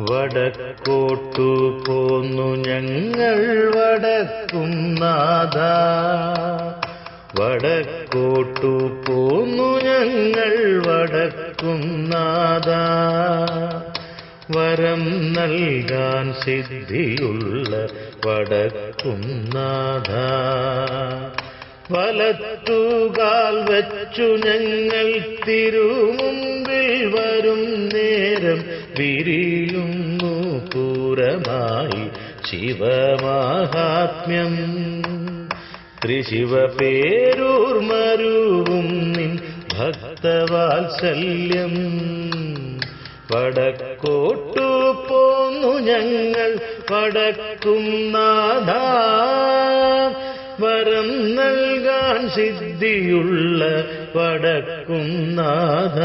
വടക്കോട്ടു പോന്നു ഞങ്ങൾ വടക്കും നാഥ. വടക്കോട്ടു പോന്നു ഞങ്ങൾ വടക്കും നാഥ. വരം നൽകാൻ സിദ്ധിയുള്ള വടക്കും നാഥ. വലത്തുകാൽ വച്ചു ഞങ്ങൾ തിരുമുമ്പിൽ വരും നേരം വിരിയുന്നു പൂരമായി ശിവമാഹാത്മ്യം. ത്രിശിവ പേരൂർ മരുവും നിൻ ഭക്തവാത്സല്യം. വടക്കോട്ടു പോന്നു ഞങ്ങൾ വടക്കും നാഥ. വരം നൽകാൻ സിദ്ധിയുള്ള വടക്കും നാഥ.